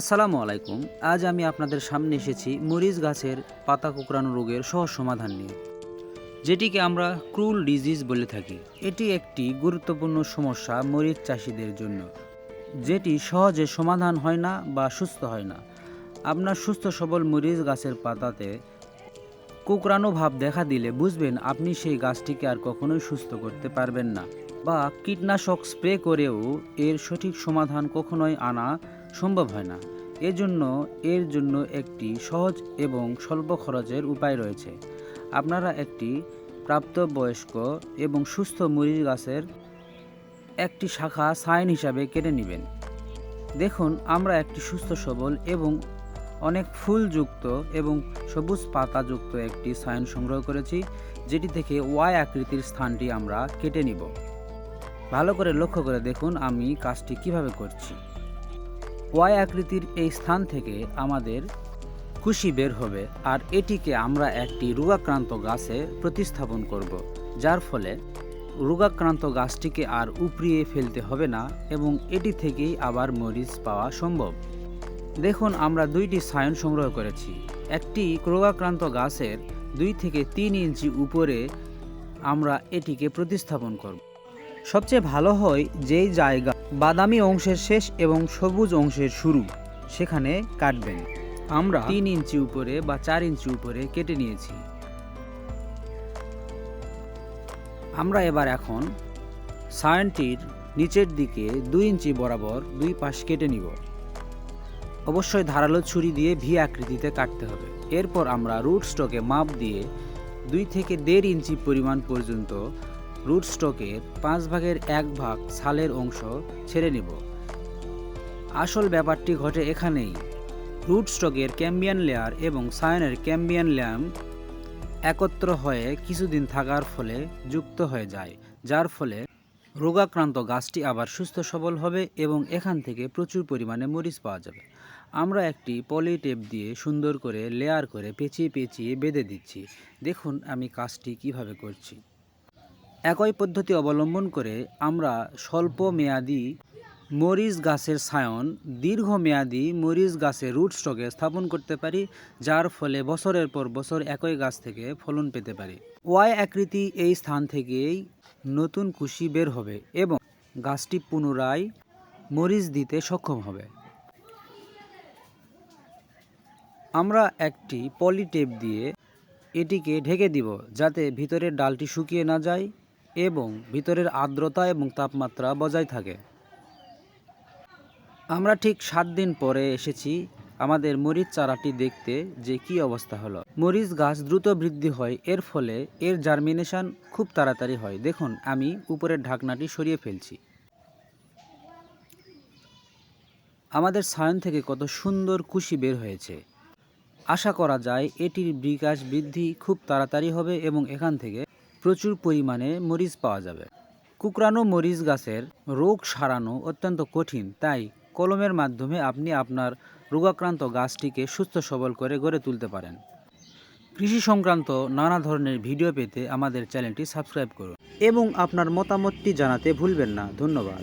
আসসালামু আলাইকুম। আজ আমি আপনাদের সামনে এসেছি মরিচ গাছের পাতা কুকরানো রোগের সহজ সমাধান নিয়ে, যেটিকে আমরা ক্রুল ডিজিজ বলে থাকি। এটি একটি গুরুত্বপূর্ণ সমস্যা মরিচ চাষিদের জন্য, যেটি সহজে সমাধান হয় না বা সুস্থ হয় না। আপনার সুস্থ সবল মরিচ গাছের পাতাতে কুকরানো ভাব দেখা দিলে বুঝবেন আপনি সেই গাছটিকে আর কখনোই সুস্থ করতে পারবেন না, বা কীটনাশক স্প্রে করেও এর সঠিক সমাধান কখনোই আনা সম্ভব হয় না। এজন্য এর জন্য একটি সহজ এবং স্বল্প খরচের উপায় রয়েছে। আপনারা একটি প্রাপ্তবয়স্ক এবং সুস্থ মরিচ গাছের একটি শাখা সাইন হিসাবে কেটে নেবেন। দেখুন, আমরা একটি সুস্থ সবল এবং অনেক ফুলযুক্ত এবং সবুজ পাতাযুক্ত একটি সাইন সংগ্রহ করেছি, যেটি থেকে ওয়াই আকৃতির স্থানটি আমরা কেটে নিব। ভালো করে লক্ষ্য করে দেখুন আমি কাজটি কীভাবে করছি। ওয়াই আকৃতির এই স্থান থেকে আমাদের কুশি বের হবে, আর এটিকে আমরা একটি রোগাক্রান্ত গাছে প্রতিস্থাপন করব, যার ফলে রোগাক্রান্ত গাছটিকে আর উপড়িয়ে ফেলতে হবে না এবং এটি থেকেই আবার মরিচ পাওয়া সম্ভব। দেখুন, আমরা দুইটি সায়ন সংগ্রহ করেছি। একটি রোগাক্রান্ত গাছের দুই থেকে তিন ইঞ্চি উপরে আমরা এটিকে প্রতিস্থাপন করব। সবচেয়ে ভালো হয় যেই জায়গা বাদামি অংশের শেষ এবং সবুজ অংশের শুরু, সেখানে কাটবেন। আমরা তিন ইঞ্চি উপরে বা চার ইঞ্চি উপরে কেটে নিয়েছি। আমরা এবার এখন সায়নটির নিচের দিকে দুই ইঞ্চি বরাবর দুই পাশ কেটে নিব। অবশ্যই ধারালো ছুরি দিয়ে ভি আকৃতিতে কাটতে হবে। এরপর আমরা রুট স্টকে মাপ দিয়ে দুই থেকে দেড় ইঞ্চি পরিমাণ পর্যন্ত রুট স্টকের পাঁচ ভাগের এক ভাগ ছালের অংশ ছেড়ে নেব। আসল ব্যাপারটি ঘটে এখানেই। রুট স্টকের ক্যাম্বিয়ান লেয়ার এবং সায়নের ক্যাম্বিয়ান ল্যাম্প একত্র হয়ে কিছুদিন থাকার ফলে যুক্ত হয়ে যায়, যার ফলে রোগাক্রান্ত গাছটি আবার সুস্থ সবল হবে এবং এখান থেকে প্রচুর পরিমাণে মরিচ পাওয়া যাবে। আমরা একটি পলিটেপ দিয়ে সুন্দর করে লেয়ার করে পেঁচিয়ে পেঁচিয়ে বেঁধে দিচ্ছি। দেখুন আমি কাজটি কীভাবে করছি। একই পদ্ধতি অবলম্বন করে আমরা স্বল্প মেয়াদি মরিচ গাছের সায়ন, দীর্ঘমেয়াদী মরিচ গাছের রুট স্টকে স্থাপন করতে পারি, যার ফলে বছরের পর বছর একই গাছ থেকে ফলন পেতে পারি। ওয়াই আকৃতি এই স্থান থেকেই নতুন কুশি বের হবে এবং গাছটি পুনরায় মরিচ দিতে সক্ষম হবে। আমরা একটি পলিটেপ দিয়ে এটিকে ঢেকে দিব, যাতে ভিতরের ডালটি শুকিয়ে না যায়। এবং ভিতরের আর্দ্রতা এবং তাপমাত্রা বজায় থাকে। আমরা ঠিক সাত দিন পরে এসেছি আমাদের মরিচ চারাটি দেখতে যে কি অবস্থা হলো। মরিচ গাছ দ্রুত বৃদ্ধি হয়, এর ফলে এর জার্মিনেশন খুব তাড়াতাড়ি হয়। দেখুন, আমি উপরের ঢাকনাটি সরিয়ে ফেলছি। আমাদের সায়ন থেকে কত সুন্দর কুশি বের হয়েছে। আশা করা যায় এটির বিকাশ বৃদ্ধি খুব তাড়াতাড়ি হবে এবং এখান থেকে প্রচুর পরিমাণে মরিচ পাওয়া যাবে। কুকরানো মরিচ গাছের রোগ সারানো অত্যন্ত কঠিন, তাই কলমের মাধ্যমে আপনি আপনার রোগাক্রান্ত গাছটিকে সুস্থ সবল করে গড়ে তুলতে পারেন। কৃষি সংক্রান্ত নানা ধরনের ভিডিও পেতে আমাদের চ্যানেলটি সাবস্ক্রাইব করুন এবং আপনার মতামতটি জানাতে ভুলবেন না। ধন্যবাদ।